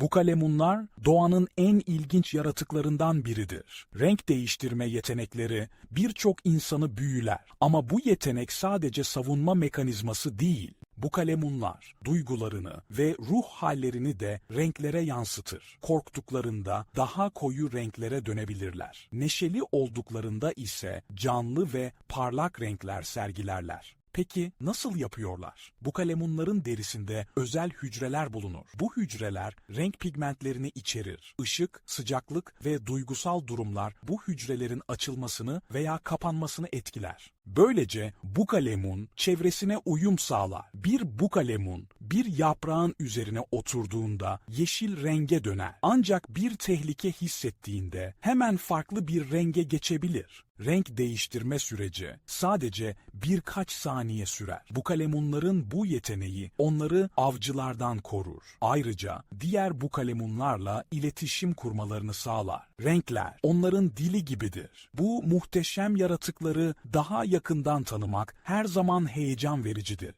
Bukalemunlar doğanın en ilginç yaratıklarından biridir. Renk değiştirme yetenekleri birçok insanı büyüler ama bu yetenek sadece savunma mekanizması değil. Bukalemunlar duygularını ve ruh hallerini de renklere yansıtır. Korktuklarında daha koyu renklere dönebilirler. Neşeli olduklarında ise canlı ve parlak renkler sergilerler. Peki nasıl yapıyorlar? Bu kalemunların derisinde özel hücreler bulunur. Bu hücreler renk pigmentlerini içerir. Işık, sıcaklık ve duygusal durumlar bu hücrelerin açılmasını veya kapanmasını etkiler. Böylece bu kalemun çevresine uyum sağlar. Bir bu kalemun bir yaprağın üzerine oturduğunda yeşil renge döner. Ancak bir tehlike hissettiğinde hemen farklı bir renge geçebilir. Renk değiştirme süreci sadece birkaç saniye sürer. Bu kalemunların bu yeteneği onları avcılardan korur. Ayrıca diğer bu kalemunlarla iletişim kurmalarını sağlar. Renkler onların dili gibidir. Bu muhteşem yaratıkları daha yakından tanımak her zaman heyecan vericidir.